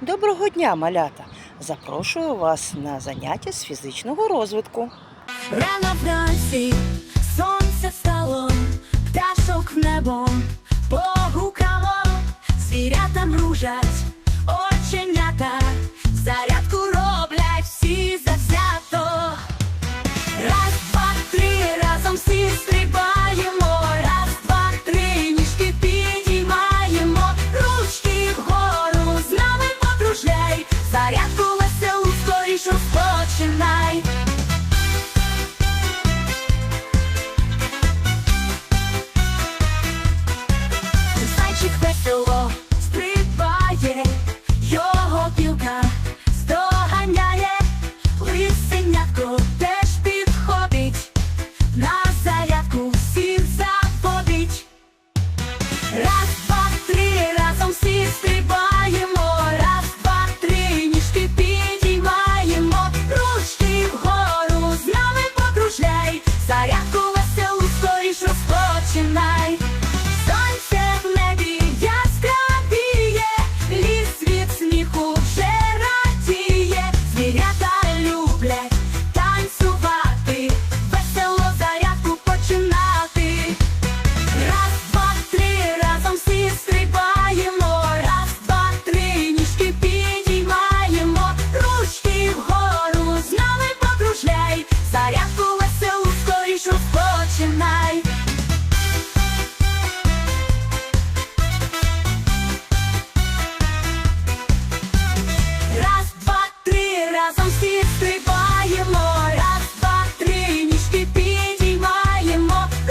Доброго дня, малята! Запрошую вас на заняття з фізичного розвитку. Рано вранці сонце стало, пташок в небо погукало, звірята мружать, True.